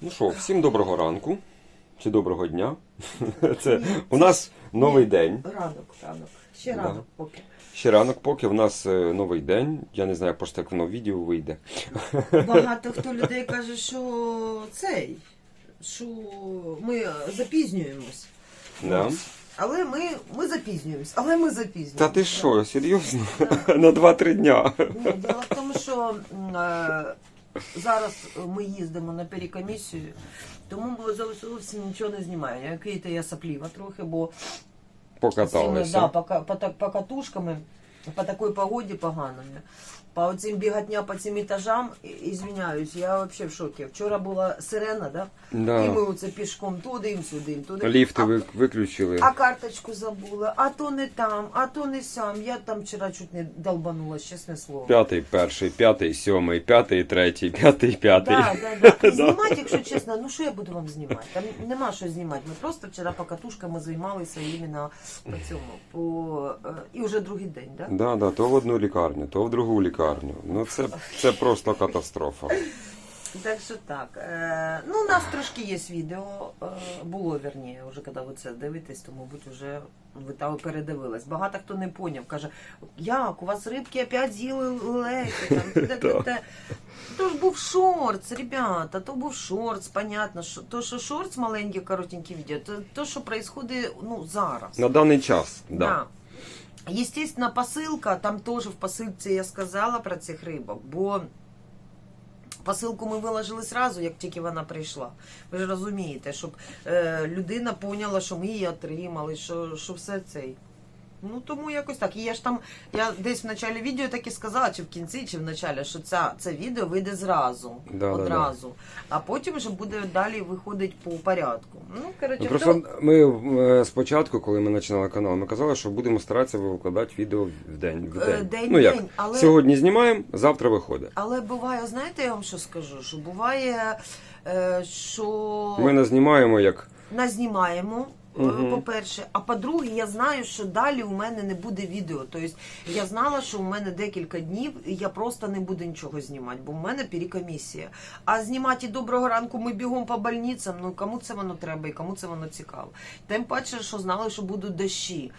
Ну що, всім доброго ранку чи доброго дня. Це у нас новий день. Ранок, ранок. Ще Да. ранок поки. Ще ранок, поки в нас е, новий день. Я не знаю, просто як воно в відео вийде. Багато хто людей каже, що цей, що ми запізнюємось. Да. Але ми, ми запізнюємось, але ми запізнюємось. Та ти що, серйозно? На 2-3 дня. Ні, діло в тому, що м, е, зараз ми їздимо на перекомісію, тому ми зовсім нічого не знімаємо. Який-то я сапліва трохи, бо цими, да, Покаталися. по, по, по катушками, по такій погоді поганою. По оцим бігатня по цим етажам, і- ізвиняюсь, я взагалі в шокі. Вчора була сирена, да? І ми Да. оце пішком туди, сюди, туди. Ліфти а, ви- виключили. а карточку забула, а то не там, а то не сам. Я там вчора чуть не долбанула, чесне слово. П'ятий, перший, п'ятий, сьомий, п'ятий, третій, п'ятий, п'ятий. Да, да, да. І Да. знімати, якщо чесно, ну що я буду вам знімати? Там нема що знімати. Ми просто вчора по катушками займалися іменно по цьому. По... е, І вже другий день, да? Да, да, то в одну лікарню, то в другу лікарню. Ну це, це просто катастрофа. Так що так. Е, ну, у нас трошки є відео. Е, було, вірніше, вже коли ви це дивитесь, то, мабуть, вже ви там передивились. Багато хто не поняв. Каже, як, у вас рибки опять з'їли лелеки, там, те, те, те. То ж був шортс, ребята, то був шортс, понятно. Що, то, що шортс маленькі, коротенькі відео, то, то що происходить, ну, зараз. На даний час, да. Да. Естественно, посилка, там теж в посилці я сказала про цих рибок, бо посилку ми виложили зразу, як тільки вона прийшла. Ви ж розумієте, щоб е, людина поняла, що ми її отримали, що, що все цей. Ну тому якось так. І я ж там, я десь в началі відео так і сказала, чи в кінці, чи в началі, що ця, це відео вийде зразу, Да, да, одразу. А потім вже буде далі виходить по порядку. Ну, коротше, Ну, просто ми е, спочатку, коли ми починали канал, ми казали, що будемо старатися викладати відео в день. В Е, день. день, ну як? день, але- Сьогодні знімаємо, завтра виходить. Але буває, знаєте, я вам що скажу? Що буває, е, що Ми не знімаємо як. назнімаємо. Мгм. По-перше, а по-друге, я знаю, що далі у мене не буде відео. Тобто я знала, що у мене декілька днів і я просто не буду нічого знімати, бо в мене перекомісія. А знімати і доброго ранку ми бігом по больницям. Ну кому це воно треба і кому це воно цікаво. Тим паче, що знали, що будуть дощі,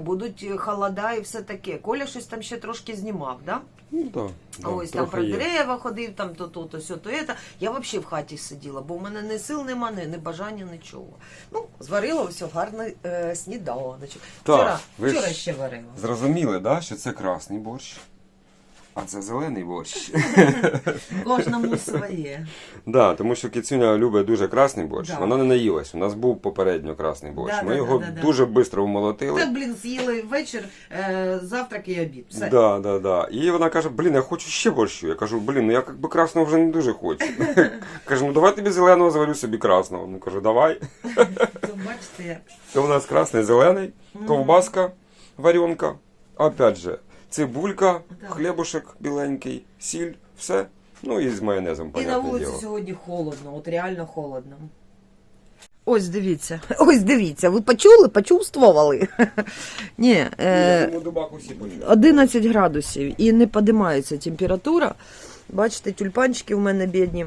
будуть холода і все таке. Коля щось там ще трошки знімав, да? Ну да, да, Ось там про дерева ходив, там то, то, то, сьо, то, это. Я взагалі в хаті сиділа, бо в мене ні сил нема, ні бажання, нічого. Ну, зварила все гарний е, сніданочок. Так, Вчора, ви ж вчора ще варила. Зрозуміли, да, що це красний борщ, а це зелений борщ. Кожному своє. да, тому що кіцюня любить дуже красний борщ. Да. Вона не наїлась. У нас був попередньо красний борщ. Да, Ми да, його да, да, да. дуже швидко вмолотили. Так, блін, з'їли вечір, е, завтрак і обід. Все. Да, да, да. І вона каже: блін, я хочу ще борщу. Я кажу, блін, ну я як би красного вже не дуже хочу. Кажу, ну давай тобі зеленого зварю собі красного. Ну кажу, давай. То бачите, як. То у нас красний зелений, ковбаска, варенка. Опять же, цибулька, Да. хлібушек біленький, сіль, все. Ну і з майонезом, І на понятне вулиці діло. сьогодні холодно, от реально холодно. Ось дивіться, ось дивіться, ви почули, почувствували. Ні, е, дубак усі почули. 11 градусів і не підіймається температура. Бачите, тюльпанчики в мене бідні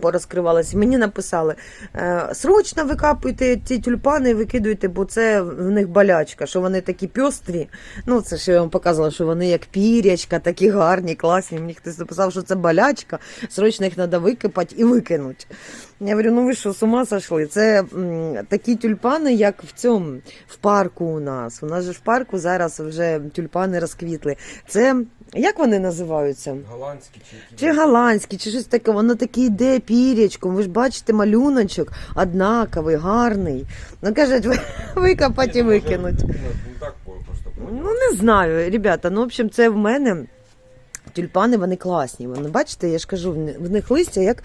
порозкривалися. Мені написали, е, срочно викапуйте ці тюльпани і викидуйте, бо це в них болячка, що вони такі пьострі. Ну, це ж я вам показувала, що вони як пірячка, такі гарні, класні. Мені хтось написав, що це болячка, срочно їх треба викопати і викинути. Я говорю, ну ви що, з ума сошли? Це такі тюльпани, як в цьому, в парку у нас. У нас же в парку зараз вже тюльпани розквітли. Це як вони називаються? Голландські чи Чи голландські, чи щось таке, воно таке йде пірячком. Ви ж бачите, малюночок однаковий, гарний. Ну кажуть, ви- викопати і викинуть. Ну так просто. Ну не знаю, ребята. Ну, в общем, це в мене. Тюльпани вони класні. Вони бачите, я ж кажу, в в них листя як.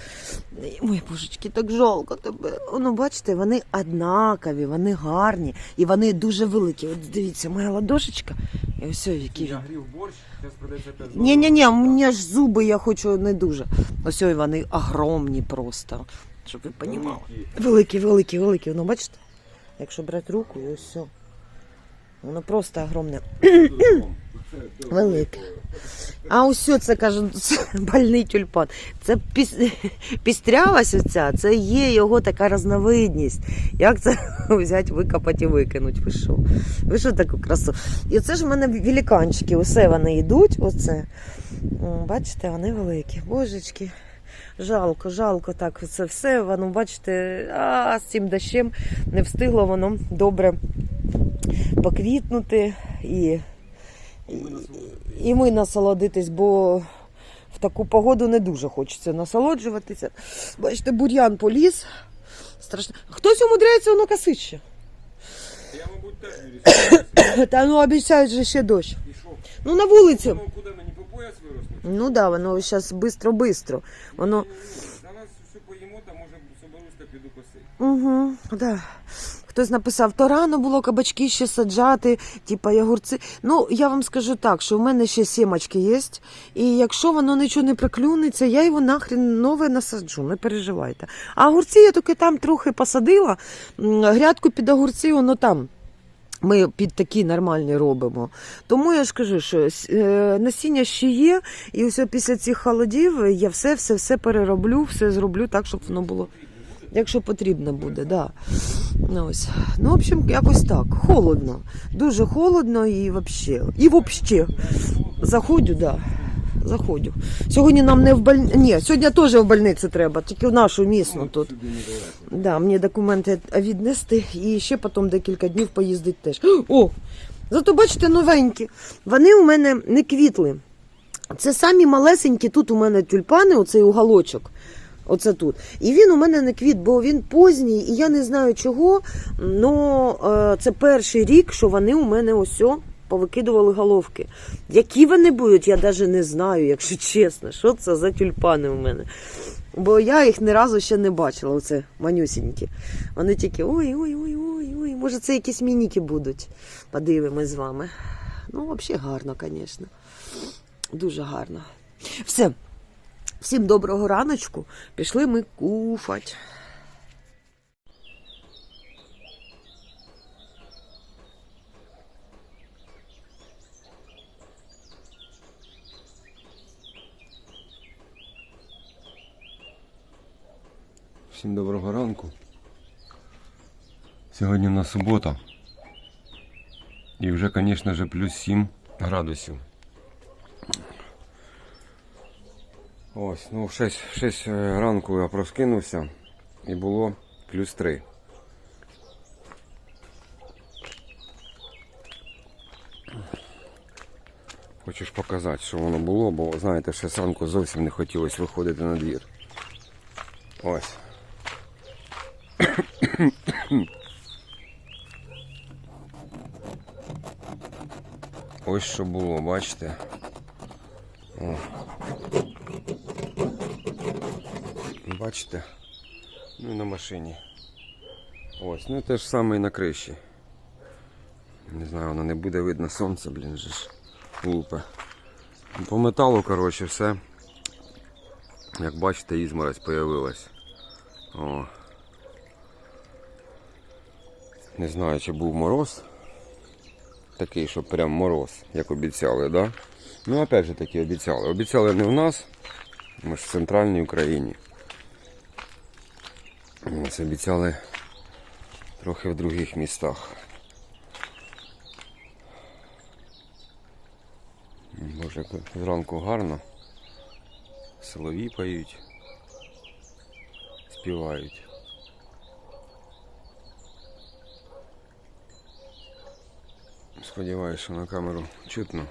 Ой, божечки, так жалко тебе. Ну, бачите, вони однакові, вони гарні і вони дуже великі. От дивіться, моя ладошечка. І ось які. Я грів борщ, зараз придеться опять Ні, ні, ні, у мене ж зуби я хочу не дуже. Ось ой, вони огромні просто. Щоб ви розуміли. Великі, великі, великі. Воно бачите? Якщо брати руку, і ось все. Воно просто огромне. Велике. А ось це кажу, це больний тюльпан. Це піс... пістрявость оця, це є його така різновидність. Як це взяти, викопати і викинути? Ви що? Ви що таку красу? І це ж в мене великанчики, усе вони йдуть, оце. Бачите, вони великі. Божечки. Жалко, жалко так. Це все, воно, бачите, а з цим дощем не встигло воно добре поквітнути і, і, ми насолодитись, бо в таку погоду не дуже хочеться насолоджуватися. Бачите, бур'ян поліз. Страшно. Хтось умудряється воно косить ще. Я, мабуть, теж Та ну обіцяють же ще дощ. Ну на вулицю. Ну, куди мені по пояс виросло? Ну да, воно зараз бистро-бистро. Воно. Зараз все поїмо, та може соберусь та піду косити. Угу, да. Хтось написав, то рано було кабачки ще саджати, типа ягурці. Ну, я вам скажу так, що в мене ще сімочки є, і якщо воно нічого не приклюнеться, я його нахрен нове насаджу, не переживайте. А огурці я тільки там трохи посадила, грядку під огурці, воно там. Ми під такі нормальні робимо. Тому я ж кажу, що е, насіння ще є, і все після цих холодів я все, все, все перероблю, все зроблю так, щоб воно було. Якщо потрібно буде, да. Ну, ось. ну, в общем, якось так. Холодно. Дуже холодно і вообще. І вообще. Заходю, да. Заходю. Сьогодні нам не в больницю. Ні, сьогодні теж в больницю треба, тільки в нашу місну тут. Да, мені документи віднести і ще потім декілька днів поїздити теж. О! Зато бачите, новенькі. Вони у мене не квітли. Це самі малесенькі тут у мене тюльпани, оцей уголочок. Оце тут. І він у мене не квіт, бо він поздній, і я не знаю чого. але це перший рік, що вони у мене ось повикидували головки. Які вони будуть, я навіть не знаю, якщо чесно. Що це за тюльпани у мене? Бо я їх ні разу ще не бачила, оце манюсінькі. Вони тільки ой, ой, ой, ой, ой. Може, це якісь мініки будуть. Подивимось з вами. Ну, взагалі гарно, звісно. Дуже гарно. Все. Всім доброго раночку. Пішли ми куфать. Всім доброго ранку. Сьогодні у нас субота. І вже, звісно плюс 7 градусів. Ось, ну в 6, в 6 ранку я проскинувся і було плюс 3. Хочу показати, що воно було, бо знаєте, ще зранку зовсім не хотілося виходити на двір. Ось. Ось що було, бачите? О. Бачите? Ну і на машині. Ось, ну те ж саме і на криші. Не знаю, воно не буде видно сонце, блін же ж. Лупе. По металу, коротше, все. Як бачите, ізморозь появилась. О. Не знаю, чи був мороз. Такий, що прям мороз, як обіцяли, да? Ну, опять же таки обіцяли. Обіцяли не в нас, ми ж в центральній Україні. Ось обіцяли трохи в других містах. Боже, зранку гарно. Солові поють, співають. Сподіваюся, що на камеру чутно.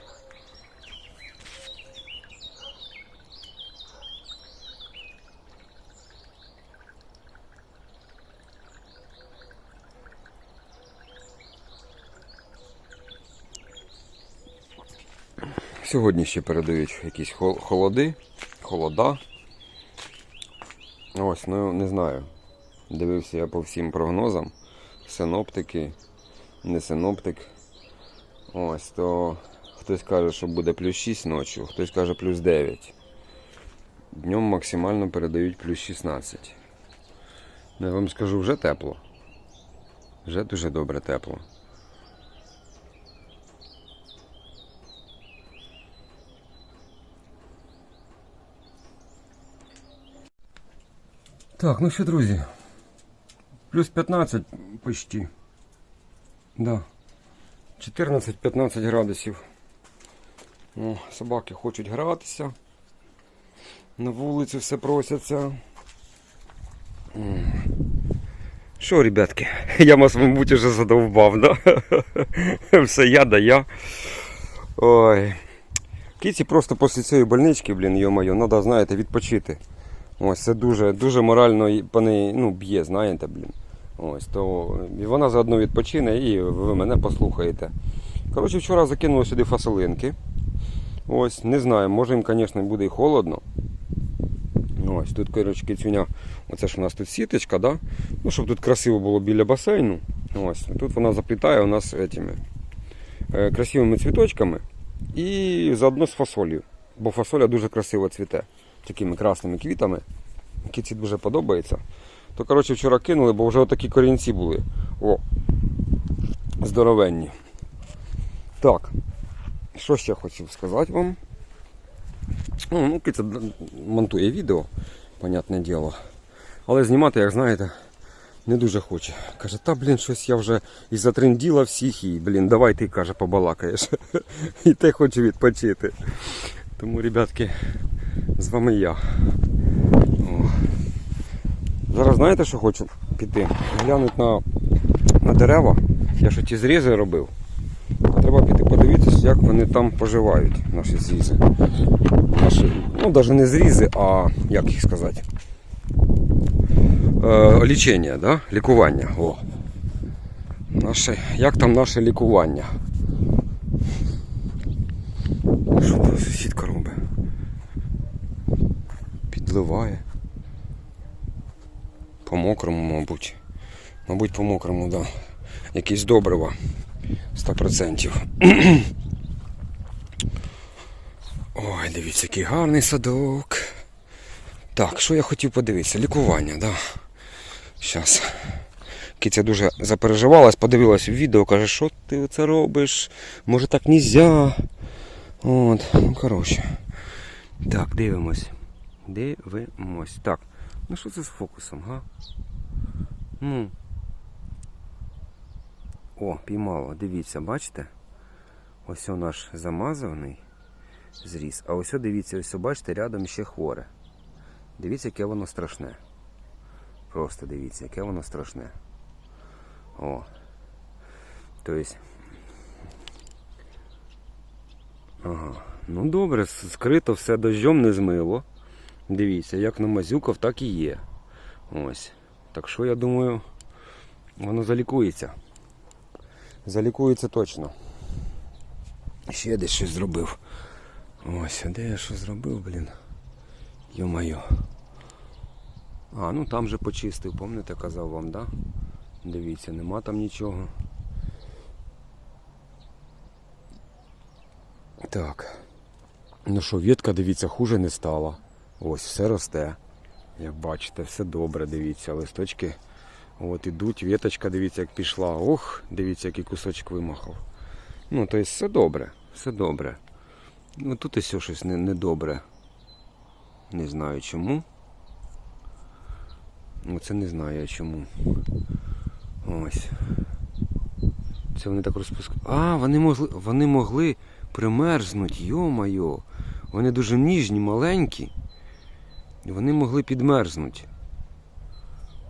Сьогодні ще передають якісь холоди, холода. Ось, ну не знаю. Дивився я по всім прогнозам. Синоптики, не синоптик. Ось, то хтось каже, що буде плюс 6 ночі, хтось каже плюс 9. Днем максимально передають плюс 16. Ну, я вам скажу, вже тепло. Вже дуже добре тепло. Так, ну що, друзі. Плюс 15 почти. Да. 14-15 градусів. О, собаки хочуть гратися. На вулицю все просяться. Що, ребятки, я вас, мабуть, уже задовбав, да? Все я да я. Ой. Кіті просто після цієї больнички, блін, йо-моє, треба, знаєте, відпочити. Ось це дуже, дуже морально по неї ну, б'є, знаєте, блін. Ось, то і вона заодно відпочине і ви мене послухаєте. Коротше, вчора закинули сюди фасолинки. Ось, не знаю, може їм, звісно, буде і холодно. Ось, тут, коротше, кицюня, оце ж у нас тут сіточка, да? ну, щоб тут красиво було біля басейну. Ось, тут вона заплітає у нас этими, е, красивими цвіточками і заодно з фасолью. Бо фасоля дуже красиво цвіте такими красними квітами. Киці дуже подобається. То, коротше, вчора кинули, бо вже отакі корінці були. О, здоровенні. Так, що ще хотів сказати вам? О, ну, Киця монтує відео, понятне діло. Але знімати, як знаєте, не дуже хоче. Каже, та блін, щось я вже і затренділа всіх, і блін, давай ти каже, побалакаєш. І ти хочу відпочити. Тому, ребятки, з вами я. О. Зараз знаєте, що хочу піти? Глянути на, на дерева. Я що ті зрізи робив. Треба піти подивитися, як вони там поживають, наші зрізи. Наші, ну, навіть не зрізи, а як їх сказати? Е, лічення, да? лікування. О. Наше, як там наше лікування? Що там сусідка Підливає. По мокрому, мабуть. Мабуть, по мокрому, так. Да. Якісь добрива. 100%. Ой, дивіться, який гарний садок. Так, що я хотів подивитися? Лікування, так. Да. Щас. Киця дуже запереживалась, подивилась в відео, каже, що ти це робиш? Може так нельзя. От, ну коротше. Так, дивимось. Дивимось. Так. Ну що це з фокусом, га? Ну. О, піймало, дивіться, бачите? Ось о наш замазаний зріз. А ось дивіться, ось бачите, рядом ще хворе. Дивіться, яке воно страшне. Просто дивіться, яке воно страшне. О. Тобто. Ага. Ну добре, скрито все дощом не змило. Дивіться, як намазюкав, так і є. Ось. Так що я думаю, воно залікується. Залікується точно. Ще десь щось зробив. Ось, а де я що зробив, блін? Йо-моє. А, ну там же почистив, пам'ятаєте, казав вам, да? Дивіться, нема там нічого. Так. Ну що, ветка, дивіться, хуже не стала. Ось, все росте. Як бачите, все добре, дивіться, листочки. От ідуть, веточка, дивіться, як пішла. Ох, дивіться, який кусочок вимахав. Ну, тобто все добре, все добре. Ну тут і все щось не, не. Не знаю чому. Ну це не знаю я чому. Ось. Це вони так розпускають. А, вони могли, вони могли примерзнути, йо-майо. Вони дуже ніжні, маленькі. Вони могли підмерзнути.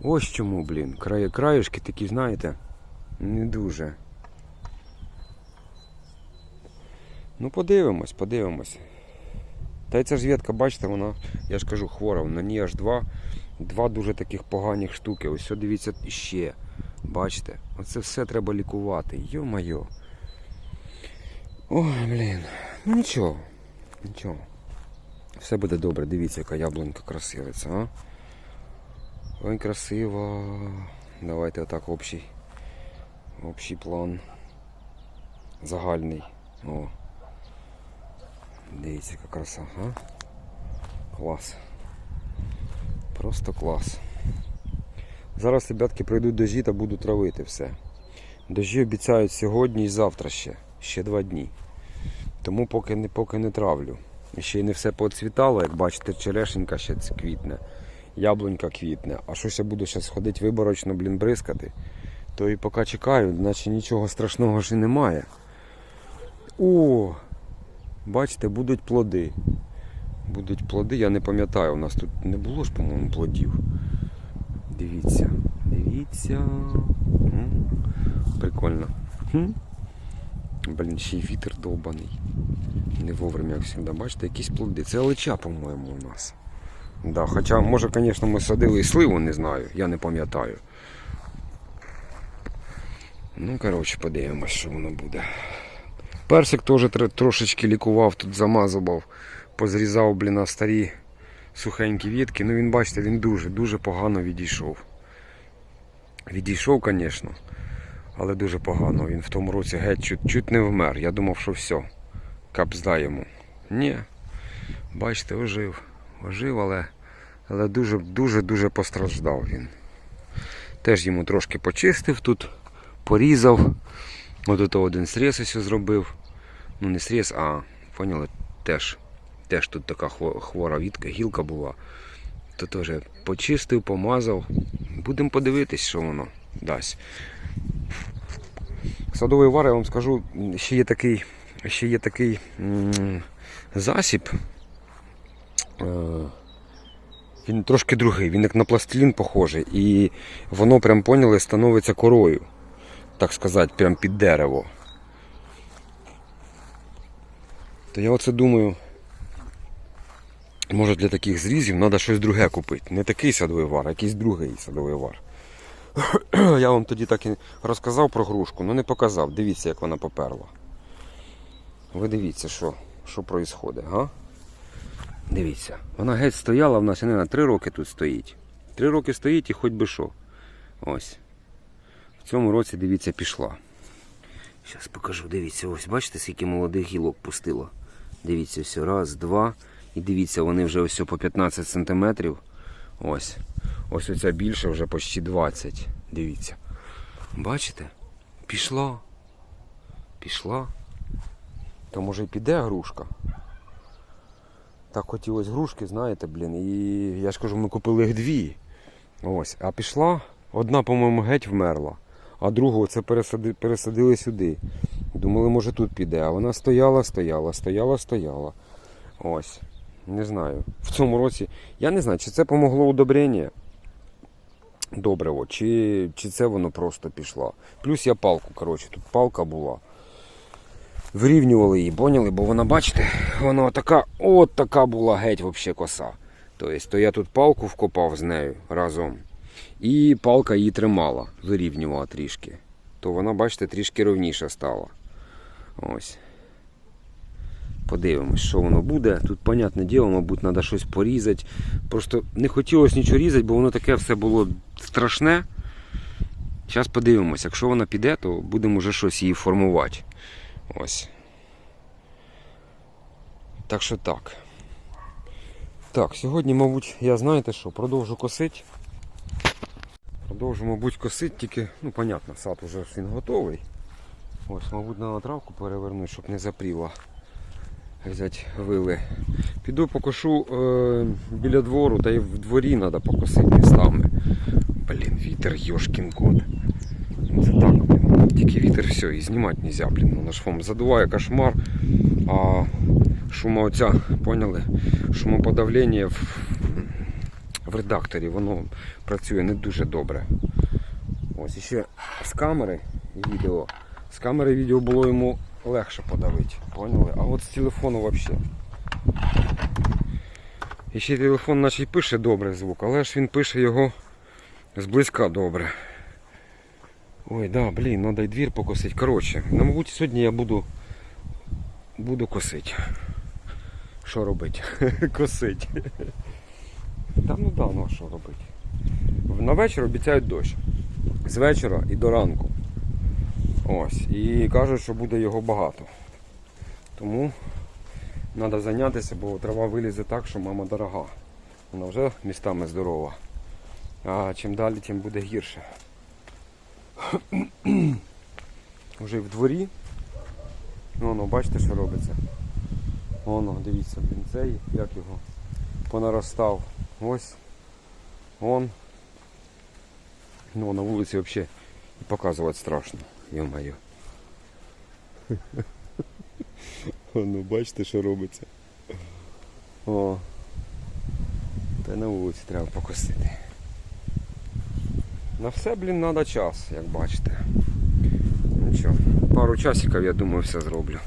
Ось чому, блін. Край, краюшки такі, знаєте, не дуже. Ну, подивимось, подивимось. Та й ця ж ветка, бачите, вона, я ж кажу, хвора, на ній аж два, два дуже таких поганих штуки. Ось от дивіться іще. Бачите? Оце все треба лікувати. Йо-майо. Ой, блін. Ну нічого. Нічого. Все буде добре. Дивіться, яка яблунька красивиця, а? Ой, красиво. Давайте отак общий. Общий план. Загальний. О. Дивіться, яка краса, а? Клас. Просто клас. Зараз, ребятки, прийдуть дожі та буду травити все. Дожі обіцяють сьогодні і завтра ще. Ще два дні. Тому поки не, поки не травлю. Ще й не все поцвітало, як бачите, черешенька ще ц- квітне. яблунька квітне. А щось я буду зараз ходити виборочно, блін, бризкати. То і поки чекаю, наче нічого страшного ж і немає. О! Бачите, будуть плоди. Будуть плоди, я не пам'ятаю, у нас тут не було ж, по-моєму, плодів. Дивіться, дивіться. Прикольно. Блін, ще й вітер довбаний. Не вовремя, як завжди. Бачите, якісь плоди. Це лича, по-моєму, у нас. Да, хоча, може, звісно, ми садили і сливу, не знаю, я не пам'ятаю. Ну, коротше, подивимось, що воно буде. Персик теж трошечки лікував, тут замазував, позрізав, блін, старі сухенькі вітки. Ну він, бачите, він дуже, дуже погано відійшов. Відійшов, звісно, але дуже погано. Він в тому році геть чуть, чуть не вмер. Я думав, що все, капзда йому. Ні. Бачите, ожив. Ожив, але, але дуже, дуже, дуже постраждав він. Теж йому трошки почистив тут, порізав. От ото один сріз ось зробив. Ну не сріз, а поняли, теж, теж тут така хвора вітка, гілка була. То теж почистив, помазав. Будемо подивитись, що воно дасть. Садовий вар, я вам скажу, ще є такий, ще є такий засіб. Е, Він трошки другий, він як на пластилін похожий. І воно прям поняли, становиться корою. Так сказати, прям під дерево. То я оце думаю, може для таких зрізів треба щось друге купити. Не такий садовий вар, а якийсь другий садовий вар. Я вам тоді так і розказав про грушку, але не показав. Дивіться, як вона поперла. Ви дивіться, що, що відбувається, га? Дивіться, вона геть стояла в нас, я не знаю, три роки тут стоїть. Три роки стоїть і хоч би що. Ось. В цьому році, дивіться, пішла. Зараз покажу, дивіться, ось бачите, скільки молодих гілок пустило. Дивіться, все, раз, два. І дивіться, вони вже ось по 15 сантиметрів. Ось. Ось оця більше вже почти 20. Дивіться. Бачите? Пішла. Пішла. То може й піде грушка. Так хотілося грушки, знаєте, блін. І я ж кажу, ми купили їх дві. Ось. А пішла, одна, по-моєму, геть вмерла, а другу це пересади, пересадили сюди. Думали, може тут піде. А вона стояла, стояла, стояла, стояла. Ось. Не знаю. В цьому році. Я не знаю, чи це помогло удобрення добриво, чи, чи це воно просто пішло. Плюс я палку, коротше, тут палка була. Вирівнювали її, поняли, бо вона, бачите, вона така, от така була геть вообще коса. Тобто, то я тут палку вкопав з нею разом. І палка її тримала, вирівнювала трішки. То вона, бачите, трішки ровніша стала. Ось. Подивимось, що воно буде. Тут, понятне діло, мабуть, треба щось порізати. Просто не хотілося нічого різати, бо воно таке все було страшне. Зараз подивимось, якщо вона піде, то будемо вже щось її формувати. Ось. Так що так. Так, сьогодні, мабуть, я знаєте що, продовжу косити. Продовжу, мабуть, косити, тільки, ну, понятно, сад уже він готовий. Ось, мабуть, на травку переверну, щоб не запріло. Взять вили. Піду покошу е, біля двору, та й в дворі треба покосити містами. Блін, вітер, йошкін кот. Це так. Тільки вітер все, і знімати не можна, блін. Воно ж задуває кошмар, а шума оця, поняли? Шумоподавлення в, в редакторі, воно працює не дуже добре. Ось ще з камери відео. З камери відео було йому легше подавити, поняли? А от з телефону взагалі. І ще телефон наче й пише добре звук, але ж він пише його зблизька добре. Ой, да, блін, треба й двір покосити. Коротше, ну, мабуть, сьогодні я буду буду косити. Що робити? Косить. Та ну да, ну що робити? На вечір обіцяють дощ. З вечора і до ранку. Ось. І кажуть, що буде його багато. Тому треба зайнятися, бо трава вилізе так, що мама дорога. Вона вже містами здорова. А чим далі, тим буде гірше. Вже в дворі. Ну, воно, бачите, що робиться. Воно, дивіться, він цей, як його понаростав. Ось. Он. Ну, на вулиці взагалі і показувати страшно, йо-моє. Ну, бачите, що робиться. О. Та й на вулиці треба покосити. На все, блін, треба час, як бачите. Нічого, пару часиків, я думаю, все зроблю.